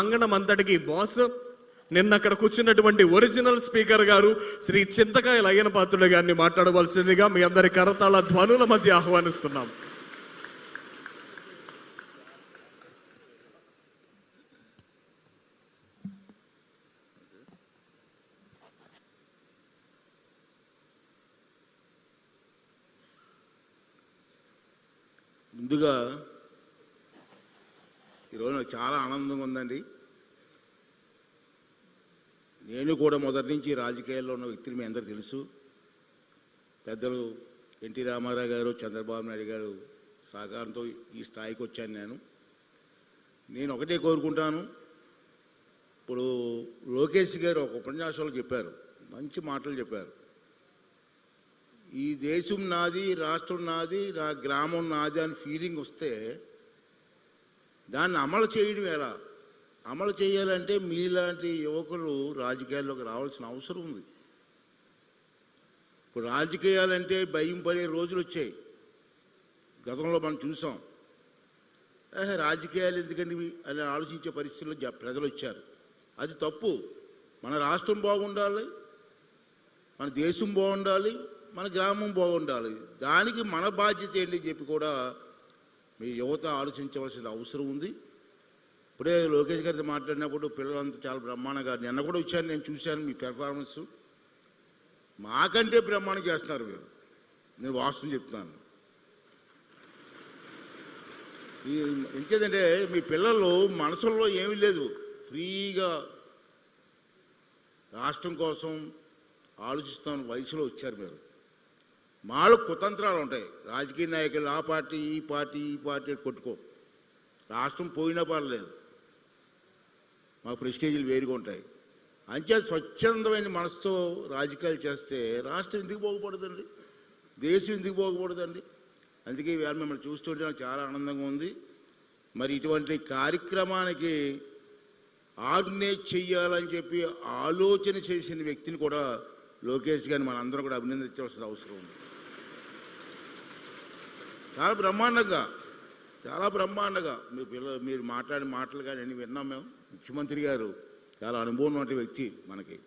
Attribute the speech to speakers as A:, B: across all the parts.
A: అంగణం అంతటికి బాస్ నిన్న అక్కడ కూర్చున్నటువంటి ఒరిజినల్ స్పీకర్ గారు శ్రీ చింతకాయల అయ్యన పాత్రుడు గారిని మాట్లాడవలసిందిగా మీ అందరి కరతాళ ధ్వనుల మధ్య ఆహ్వానిస్తున్నాం.
B: ముందుగా ఈరోజు నాకు చాలా ఆనందంగా ఉందండి. నేను కూడా మొదటి నుంచి రాజకీయాల్లో ఉన్న వ్యక్తిని మీ అందరూ తెలుసు. పెద్దలు ఎన్టీ రామారావు గారు చంద్రబాబు నాయుడు గారు సహకారంతో ఈ స్థాయికి వచ్చాను నేను. నేను ఒకటే కోరుకుంటాను. ఇప్పుడు లోకేష్ గారు ఒక ఉపన్యాసంలో చెప్పారు. మంచి మాటలు చెప్పారు. ఈ దేశం నాది రాష్ట్రం నాది నా గ్రామం నాది అని ఫీలింగ్ వస్తే దాన్ని అమలు చేయడం ఎలా? అమలు చేయాలంటే మీలాంటి యువకులు రాజకీయాల్లోకి రావాల్సిన అవసరం ఉంది. ఇప్పుడు రాజకీయాలంటే భయం పడే రోజులు వచ్చాయి. గతంలో మనం చూసాం. రాజకీయాలు ఎందుకండి అని ఆలోచించే పరిస్థితుల్లో జ- ప్రజలు వచ్చారు. అది తప్పు. మన రాష్ట్రం బాగుండాలి మన దేశం బాగుండాలి మన గ్రామం బాగుండాలి. దానికి మన బాధ్యత ఏంటి చెప్పి కూడా మీ యువత ఆలోచించవలసిన అవసరం ఉంది. ఇప్పుడే లోకేష్ గారితో మాట్లాడినప్పుడు పిల్లలంతా చాలా బ్రహ్మాండంగా నిన్న కూడా వచ్చాను నేను చూశాను మీ పెర్ఫార్మెన్స్ మాకంటే బ్రహ్మాండం చేస్తున్నారు మీరు. నేను వాస్తవం చెప్తున్నాను. ఈ ఎంచేదంటే మీ పిల్లలు మనసులో ఏమీ లేదు. ఫ్రీగా రాష్ట్రం కోసం ఆలోచిస్తాను వయసులో వచ్చారు మీరు. మాలో కుతంత్రాలు ఉంటాయి. రాజకీయ నాయకులు ఆ పార్టీ ఈ పార్టీ ఈ పార్టీ అని కొట్టుకో. రాష్ట్రం పోయినా పర్లేదు. మా ప్రెస్టేజీలు వేరుగా ఉంటాయి. అంచే స్వచ్ఛందమైన మనసుతో రాజకీయాలు చేస్తే రాష్ట్రం ఎందుకు బాగుపడదండి? దేశం ఎందుకు బాగుపడదండి? అందుకే ఇవాళ మిమ్మల్ని చూస్తుంటే నాకు చాలా ఆనందంగా ఉంది. మరి ఇటువంటి కార్యక్రమానికి ఆర్గనైజ్ చెయ్యాలని చెప్పి ఆలోచన చేసిన వ్యక్తిని కూడా లోకేష్ గారిని మనందరం కూడా అభినందించవలసిన అవసరం ఉంది. చాలా బ్రహ్మాండంగా చాలా బ్రహ్మాండంగా. మీ పిల్ల మీరు మాట్లాడిన మాటలు కానీ అన్ని విన్నాం మేము. ముఖ్యమంత్రి గారు చాలా అనుభవం ఉన్న వ్యక్తి మనకి.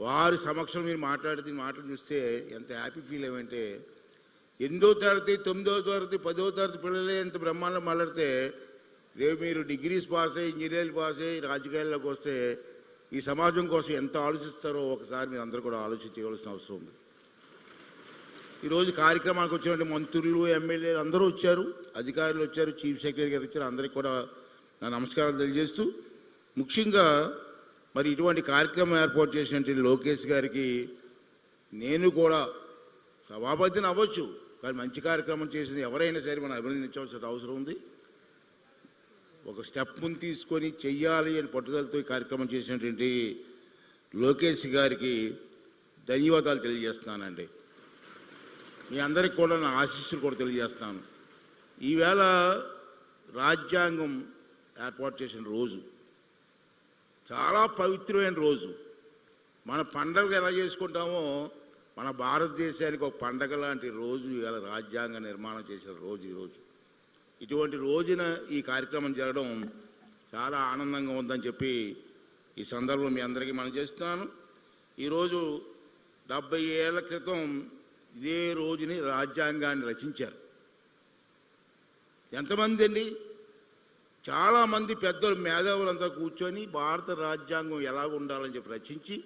B: వారి సమక్షంలో మీరు మాట్లాడితే మాటలు చూస్తే ఎంత హ్యాపీ ఫీల్ ఏమంటే ఎనిమిదో తరగతి తొమ్మిదో తరగతి పదో తరగతి పిల్లలే ఎంత బ్రహ్మాండం మాట్లాడితే రేపు మీరు డిగ్రీస్ పాస్ అయ్యి ఇంజనీరింగ్ పాస్ అయ్యి రాజకీయాల్లోకి వస్తే ఈ సమాజం కోసం ఎంత ఆలోచిస్తారో ఒకసారి మీరు అందరూ కూడా ఆలోచించవలసిన అవసరం ఉంది. ఈరోజు కార్యక్రమానికి వచ్చినటువంటి మంత్రులు ఎమ్మెల్యేలు అందరూ వచ్చారు. అధికారులు వచ్చారు చీఫ్ సెక్రటరీ గారు వచ్చారు. అందరికీ కూడా నా నమస్కారం తెలియజేస్తూ ముఖ్యంగా మరి ఇటువంటి కార్యక్రమం ఏర్పాటు చేసినటువంటి లోకేష్ గారికి నేను కూడా సభాపతిని అవ్వచ్చు కానీ మంచి కార్యక్రమం చేసింది ఎవరైనా సరే మనం అభినందించవలసిన అవసరం ఉంది. ఒక స్టెప్ ముందు తీసుకొని చెయ్యాలి అని పట్టుదలతో ఈ కార్యక్రమం చేసినటువంటి లోకేష్ గారికి ధన్యవాదాలు తెలియజేస్తున్నానండి. మీ అందరికి కూడా నా ఆశీస్సులు కూడా తెలియజేస్తాను. ఈవేళ రాజ్యాంగం ఏర్పాటు చేసిన రోజు చాలా పవిత్రమైన రోజు. మన పండగలు ఎలా చేసుకుంటామో మన భారతదేశానికి ఒక పండగ లాంటి రోజు ఇవాళ రాజ్యాంగ నిర్మాణం చేసిన రోజు ఈరోజు ఇటువంటి రోజున ఈ కార్యక్రమం జరగడం చాలా ఆనందంగా ఉందని చెప్పి ఈ సందర్భం మీ అందరికీ మనం చేస్తున్నాను. ఈరోజు డెబ్బై ఏళ్ళ క్రితం ఇదే రోజుని రాజ్యాంగాన్ని రచించారు. ఎంతమంది అండి? చాలామంది పెద్దలు మేధావులంతా కూర్చొని భారత రాజ్యాంగం ఎలా ఉండాలని చెప్పి రచించి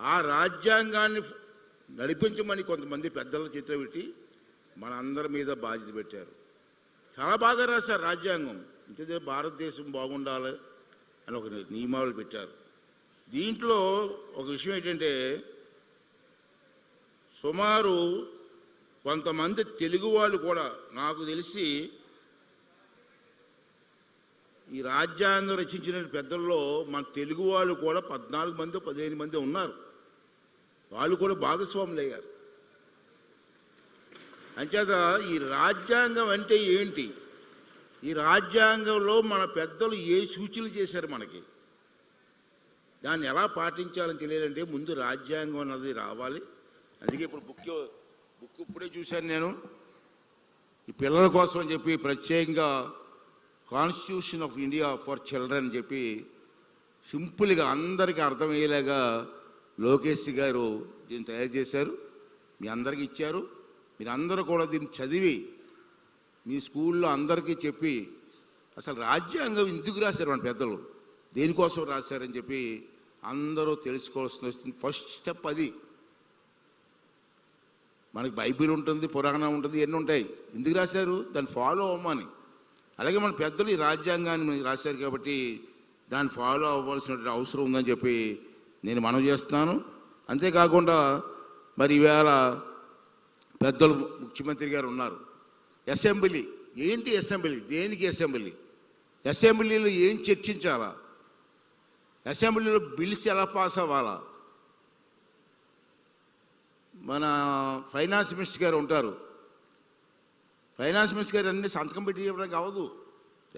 B: ఆ రాజ్యాంగాన్ని నడిపించమని కొంతమంది పెద్దల చిత్రం పెట్టి మనందరి మీద బాధ్యత పెట్టారు. చాలా బాగా రాశారు రాజ్యాంగం. ఇంతే భారతదేశం బాగుండాలి అని ఒక నియమాలు పెట్టారు. దీంట్లో ఒక విషయం ఏంటంటే సుమారు కొంతమంది తెలుగు వాళ్ళు కూడా నాకు తెలిసి ఈ రాజ్యాంగం రచించిన పెద్దల్లో మన తెలుగు వాళ్ళు కూడా పద్నాలుగు మంది పదిహేను మంది ఉన్నారు. వాళ్ళు కూడా భాగస్వాములు అయ్యారు. అంచేత ఈ రాజ్యాంగం అంటే ఏంటి? ఈ రాజ్యాంగంలో మన పెద్దలు ఏ సూచనలు చేశారు మనకి? దాన్ని ఎలా పాటించాలని తెలియాలంటే ముందు రాజ్యాంగం అన్నది రావాలి. అందుకే ఇప్పుడు బుక్ బుక్ ఇప్పుడే చూశాను నేను. ఈ పిల్లల కోసం అని చెప్పి ప్రత్యేకంగా constitution of India for children అని చెప్పి సింపుల్గా అందరికీ అర్థమయ్యేలాగా లోకేష్ గారు దీన్ని తయారు చేశారు. మీ అందరికీ ఇచ్చారు. మీరందరూ కూడా దీన్ని చదివి మీ స్కూల్లో అందరికీ చెప్పి అసలు రాజ్యాంగం ఎందుకు రాశారు మన పెద్దలు? దేనికోసం రాశారని చెప్పి అందరూ తెలుసుకోవాల్సిన వస్తుంది. ఫస్ట్ స్టెప్ అది. మనకి బైబిల్ ఉంటుంది పురాణం ఉంటుంది ఎన్ని ఉంటాయి? ఎందుకు రాశారు? దాన్ని ఫాలో అవ్వమని. అలాగే మన పెద్దలు ఈ రాజ్యాంగాన్ని మనకి రాశారు కాబట్టి దాన్ని ఫాలో అవ్వాల్సినటువంటి అవసరం ఉందని చెప్పి నేను మనవి చేస్తున్నాను. అంతేకాకుండా మరి ఈవేళ పెద్దలు ముఖ్యమంత్రి గారు ఉన్నారు. అసెంబ్లీ ఏంటి అసెంబ్లీ? దేనికి అసెంబ్లీ? అసెంబ్లీలో ఏం చర్చించాలా? అసెంబ్లీలో బిల్స్ ఎలా పాస్ అవ్వాలా? మన ఫైనాన్స్ మినిస్టర్ గారు ఉంటారు. ఫైనాన్స్ మినిస్టర్ గారు అన్ని సంతకం పెట్టి చెప్పడానికి అవ్వదు.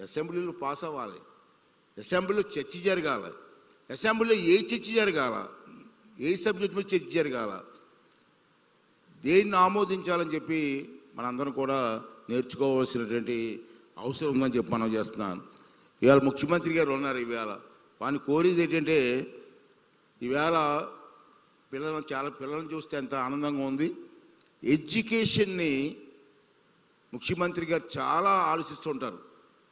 B: అసెంబ్లీలో పాస్ అవ్వాలి. అసెంబ్లీలో చర్చ జరగాలి. అసెంబ్లీలో ఏ చర్చ జరగాల? ఏ సబ్జెక్ట్ మీద చర్చ జరగాల? దేన్ని ఆమోదించాలని చెప్పి మనందరం కూడా నేర్చుకోవాల్సినటువంటి అవసరం ఉందని చెప్పి మనం చేస్తున్నాను. ఇవాళ ముఖ్యమంత్రి గారు ఉన్నారు ఇవాళ. వాడిని కోరేది ఏంటంటే ఈవేళ పిల్లలను చాలా పిల్లలను చూస్తే ఎంత ఆనందంగా ఉంది. ఎడ్యుకేషన్ని ముఖ్యమంత్రి గారు చాలా ఆలోచిస్తుంటారు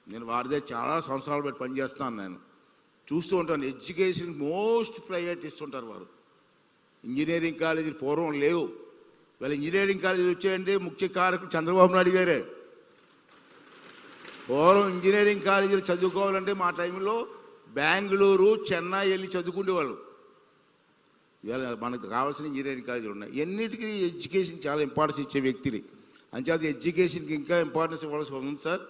B: నేను వారిదే చాలా సంవత్సరాలు బట్టి పనిచేస్తాను నేను. చూస్తూ ఉంటాను ఎడ్యుకేషన్ మోస్ట్ ప్రయారిటీ ఇస్తుంటారు వారు. ఇంజనీరింగ్ కాలేజీలు పూర్వం లేవు. వాళ్ళ ఇంజనీరింగ్ కాలేజీలు వచ్చాయంటే ముఖ్య కారకుడు చంద్రబాబు నాయుడు గారే. పూర్వం ఇంజనీరింగ్ కాలేజీలు చదువుకోవాలంటే మా టైంలో బెంగళూరు చెన్నై వెళ్ళి చదువుకునేవాళ్ళు. ఇవాళ మనకు కావాల్సిన ఇంజనీరింగ్ కాలేజీలు ఉన్నాయి. ఎన్నిటికీ ఎడ్యుకేషన్ చాలా ఇంపార్టెన్స్ ఇచ్చే వ్యక్తిని. అంచేత ఎడ్యుకేషన్కి ఇంకా ఇంపార్టెన్స్ ఇవ్వాల్సి ఉంది సార్.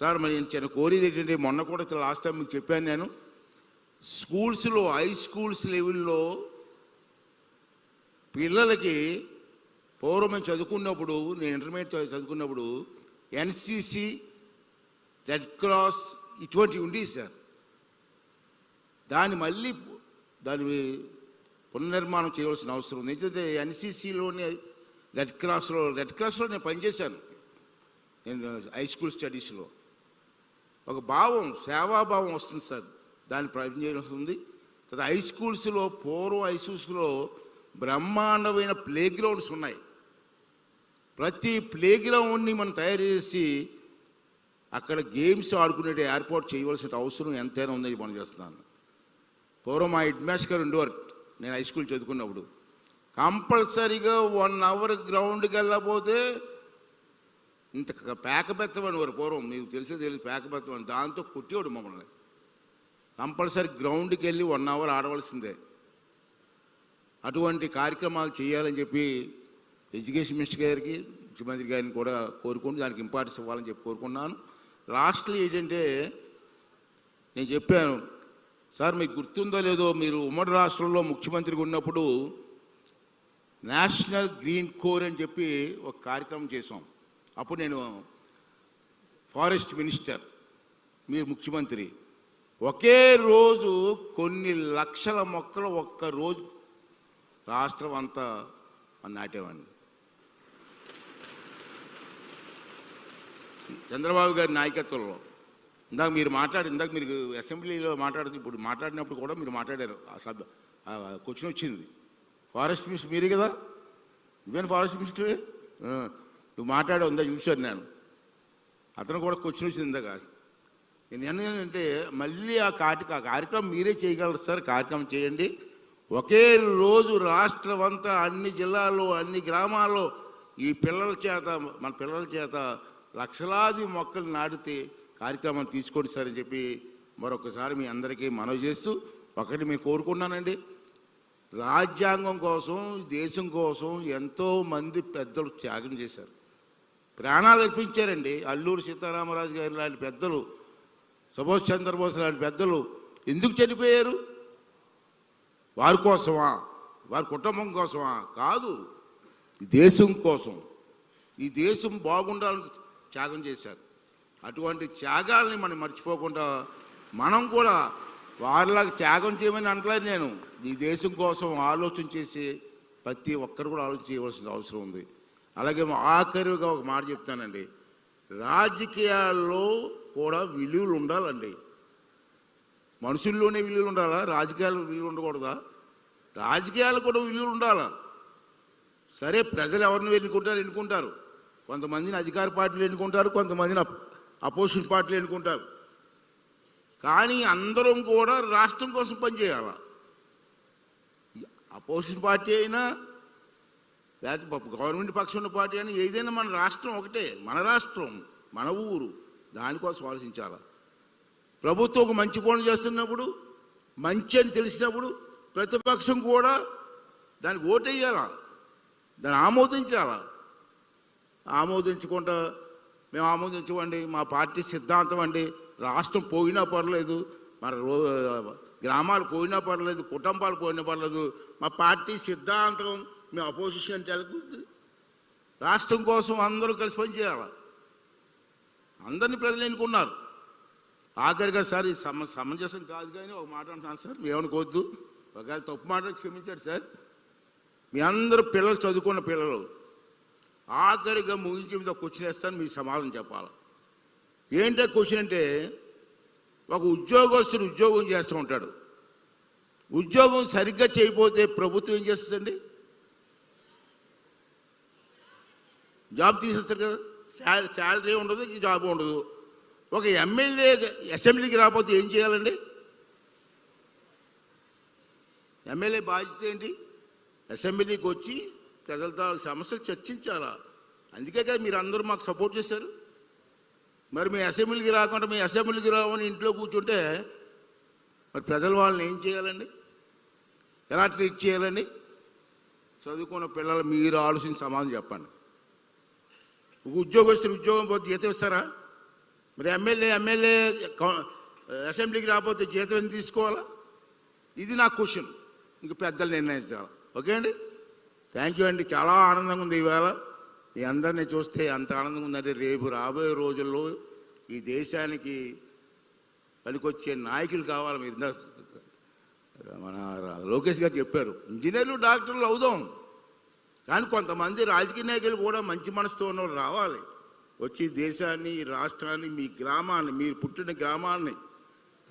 B: సార్ మరి నేను చిన్న కోరేది ఏంటంటే మొన్న కూడా లాస్ట్ టైం మీకు చెప్పాను నేను. స్కూల్స్లో హై స్కూల్స్ లెవెల్లో పిల్లలకి పూర్వం చదువుకున్నప్పుడు నేను ఇంటర్మీడియట్ చదువుకున్నప్పుడు ఎన్సిసి రెడ్ క్రాస్ ఇటువంటివి ఉండేవి సార్. దాన్ని మళ్ళీ దాని పునర్నిర్మాణం చేయవలసిన అవసరం ఉంది. ఎందుకంటే ఎన్సీసీలోనే రెడ్ క్రాస్లో రెడ్ క్రాస్లో నేను పనిచేశాను. నేను హై స్కూల్ స్టడీస్లో. ఒక భావం సేవాభావం వస్తుంది సార్. దాన్ని ప్రయత్నం చేయడం తర్వాత హై స్కూల్స్లో పూర్వం హై స్కూల్స్లో బ్రహ్మాండమైన ప్లే గ్రౌండ్స్ ఉన్నాయి. ప్రతి ప్లే గ్రౌండ్ని మనం తయారు చేసి అక్కడ గేమ్స్ ఆడుకునే ఏర్పాటు చేయవలసిన అవసరం ఎంతైనా ఉందని మనం చేస్తున్నాను. పూర్వం మా హెడ్ మాస్టర్ ఉండేవారు. నేను హై స్కూల్ చదువుకున్నప్పుడు. కంపల్సరీగా వన్ అవర్ గ్రౌండ్కి వెళ్ళబోతే ఇంత పేకబెత్తమని వారు పూర్వం మీకు తెలిసే తెలియదు పేకబెత్తమని దాంతో కొట్టేవాడు మమ్మల్ని. కంపల్సరీ గ్రౌండ్కి వెళ్ళి వన్ అవర్ ఆడవలసిందే. అటువంటి కార్యక్రమాలు చేయాలని చెప్పి ఎడ్యుకేషన్ మినిస్టర్ గారికి ముఖ్యమంత్రి గారిని కూడా కోరుకుంటూ దానికి ఇంపార్టెన్స్ ఇవ్వాలని చెప్పి కోరుకున్నాను. లాస్ట్లో ఏంటంటే నేను చెప్పాను సార్ మీకు గుర్తుందో లేదో మీరు ఉమ్మడి రాష్ట్రంలో ముఖ్యమంత్రిగా ఉన్నప్పుడు నేషనల్ గ్రీన్ కోర్ అని చెప్పి ఒక కార్యక్రమం చేసాం అప్పుడు నేను ఫారెస్ట్ మినిస్టర్ మీరు ముఖ్యమంత్రి. ఒకే రోజు కొన్ని లక్షల మొక్కలు ఒక్క రోజు రాష్ట్రం అంతా నాటేవాడిని. చంద్రబాబు గారి నాయకత్వంలో ఇందాక మీరు మాట్లాడి ఇందాక మీరు అసెంబ్లీలో మాట్లాడుతూ ఇప్పుడు మాట్లాడినప్పుడు కూడా మీరు మాట్లాడారు. ఆ సభ క్వశ్చన్ వచ్చింది. ఫారెస్ట్ మినిస్టర్ మీరే కదా? నువ్వేనా ఫారెస్ట్ మినిస్టర్ నువ్వు మాట్లాడే ఉందా చూశాను నేను. అతను కూడా క్వశ్చన్ వచ్చింది ఇందాక. నేను ఏంటంటే మళ్ళీ ఆ కార్య ఆ కార్యక్రమం మీరే చేయగలరు సార్? కార్యక్రమం చేయండి. ఒకే రోజు రాష్ట్రం అంతా అన్ని జిల్లాల్లో అన్ని గ్రామాల్లో ఈ పిల్లల చేత మన పిల్లల చేత లక్షలాది మొక్కలు నాటితే కార్యక్రమం తీసుకోండి సార్ అని చెప్పి మరొకసారి మీ అందరికీ మనవి చేస్తూ ఒకటి మేము కోరుకున్నానండి రాజ్యాంగం కోసం దేశం కోసం ఎంతో మంది పెద్దలు త్యాగం చేశారు. ప్రాణాలు అర్పించారండి. అల్లూరు సీతారామరాజు గారు లాంటి పెద్దలు సుభాష్ చంద్రబోస్ లాంటి పెద్దలు ఎందుకు చనిపోయారు? వారి కోసమా? వారి కుటుంబం కోసమా? కాదు దేశం కోసం. ఈ దేశం బాగుండాలని త్యాగం చేశారు. అటువంటి త్యాగాల్ని మనం మర్చిపోకుండా మనం కూడా వారిలాగా త్యాగం చేయమని అనట్లేదు నేను. ఈ దేశం కోసం ఆలోచన చేసి ప్రతి ఒక్కరు కూడా ఆలోచన చేయవలసిన అవసరం ఉంది. అలాగే ఆఖరిగా ఒక మాట చెప్తానండి. రాజకీయాల్లో కూడా విలువలు ఉండాలండి. మనుషుల్లోనే విలువలు ఉండాలా? రాజకీయాలు విలువలు ఉండకూడదా? రాజకీయాలు కూడా విలువలు ఉండాలా? సరే ప్రజలు ఎవరిని ఎన్నుకుంటారు? ఎన్నుకుంటారు. కొంతమందిని అధికార పార్టీలు ఎన్నుకుంటారు కొంతమందిని అపోజిషన్ పార్టీలు ఎన్నుకుంటారు. కానీ అందరం కూడా రాష్ట్రం కోసం పనిచేయాల? అపోజిషన్ పార్టీ అయినా లేకపోతే గవర్నమెంట్ పక్షం ఉన్న పార్టీ అయినా ఏదైనా మన రాష్ట్రం ఒకటే మన రాష్ట్రం మన ఊరు దానికోసం ఆలోచించాల? ప్రభుత్వం ఒక మంచి పనులు చేస్తున్నప్పుడు మంచి అని తెలిసినప్పుడు ప్రతిపక్షం కూడా దానికి ఓటేయాలా? దాన్ని ఆమోదించాలా? ఆమోదించకుండా మేము ఆమోదించమండి మా పార్టీ సిద్ధాంతం అండి. రాష్ట్రం పోయినా పర్లేదు మన రో గ్రామాలు పోయినా పర్లేదు కుటుంబాలు పోయినా పర్లేదు మా పార్టీ సిద్ధాంతం మేము అపోజిషన్ అంటే రాష్ట్రం కోసం అందరూ కలిసి పనిచేయాలి అందరినీ ప్రజలు ఎన్నుకున్నారు. ఆఖరిగా సార్ ఇది సమ సమంజసం కాదు కానీ ఒక మాట అంటున్నాను సార్ మేమనుకోవద్దు. ఒకవేళ తప్పు మాట క్షమించాడు సార్. మీ అందరూ పిల్లలు చదువుకున్న పిల్లలు. ఆఖరిగా ముగించి మీద క్వశ్చన్ వేస్తాను మీ సమాధానం చెప్పాలి. ఏంటో క్వశ్చన్ అంటే ఒక ఉద్యోగస్తుడు ఉద్యోగం చేస్తూ ఉంటాడు. ఉద్యోగం సరిగ్గా చేయకపోతే ప్రభుత్వం ఏం చేస్తుందండి? జాబ్ తీసేస్తారు కదా. శాల- శాలరీ ఉండదు జాబ్ ఉండదు. ఒక ఎమ్మెల్యే అసెంబ్లీకి రాకపోతే ఏం చేయాలండి? ఎమ్మెల్యే బాధ్యత ఏంటి? అసెంబ్లీకి వచ్చి ప్రజలతో సమస్యలు చర్చించాలా? అందుకే కదా మీరు అందరూ మాకు సపోర్ట్ చేశారు. మరి మీ అసెంబ్లీకి రాకుండా మీ అసెంబ్లీకి రావని ఇంట్లో కూర్చుంటే మరి ప్రజలు వాళ్ళని ఏం చేయాలండి? ఎలా ట్రీట్ చేయాలండి? చదువుకున్న పిల్లలు మీరు ఆలోచించి సమాధానం చెప్పండి. ఒక ఉద్యోగస్తులు ఉద్యోగం పోతే జీతం ఇస్తారా? మరి ఎమ్మెల్యే ఎమ్మెల్యే అసెంబ్లీకి రాకపోతే జీతం ఎందుకు తీసుకోవాలా? ఇది నా క్వశ్చన్. ఇంక పెద్దలు నిర్ణయించాలి. ఓకే అండి? థ్యాంక్ యూ అండి. చాలా ఆనందంగా ఉంది ఈవేళ మీ అందరినీ చూస్తే అంత ఆనందంగా ఉందంటే రేపు రాబోయే రోజుల్లో ఈ దేశానికి పనికొచ్చే నాయకులు కావాలి మీరు ఇందాక మన లోకేష్ గారు చెప్పారు. ఇంజనీర్లు డాక్టర్లు అవుదాం. కానీ కొంతమంది రాజకీయ నాయకులు కూడా మంచి మనసుతో ఉన్నవాళ్ళు రావాలి. వచ్చి దేశాన్ని రాష్ట్రాన్ని మీ గ్రామాన్ని మీరు పుట్టిన గ్రామాన్ని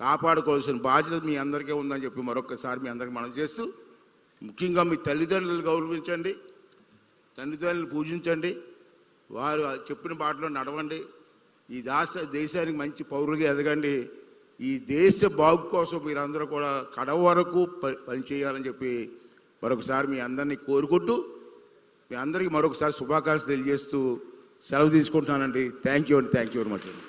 B: కాపాడుకోవాల్సిన బాధ్యత మీ అందరికీ ఉందని చెప్పి మరొకసారి మీ అందరికీ మనం చేస్తూ ముఖ్యంగా మీ తల్లిదండ్రులు గౌరవించండి తల్లిదండ్రులు పూజించండి వారు చెప్పిన బాటలో నడవండి. ఈ దాస దేశానికి మంచి పౌరులుగా ఎదగండి. ఈ దేశ బాగు కోసం మీరందరూ కూడా కడ వరకు పనిచేయాలని చెప్పి మరొకసారి మీ అందరినీ కోరుకుంటూ మీ అందరికీ మరొకసారి శుభాకాంక్షలు తెలియజేస్తూ సెలవు తీసుకుంటున్నానండి. థ్యాంక్ యూ అండి. థ్యాంక్ యూ వెరీ మచ్ అండి.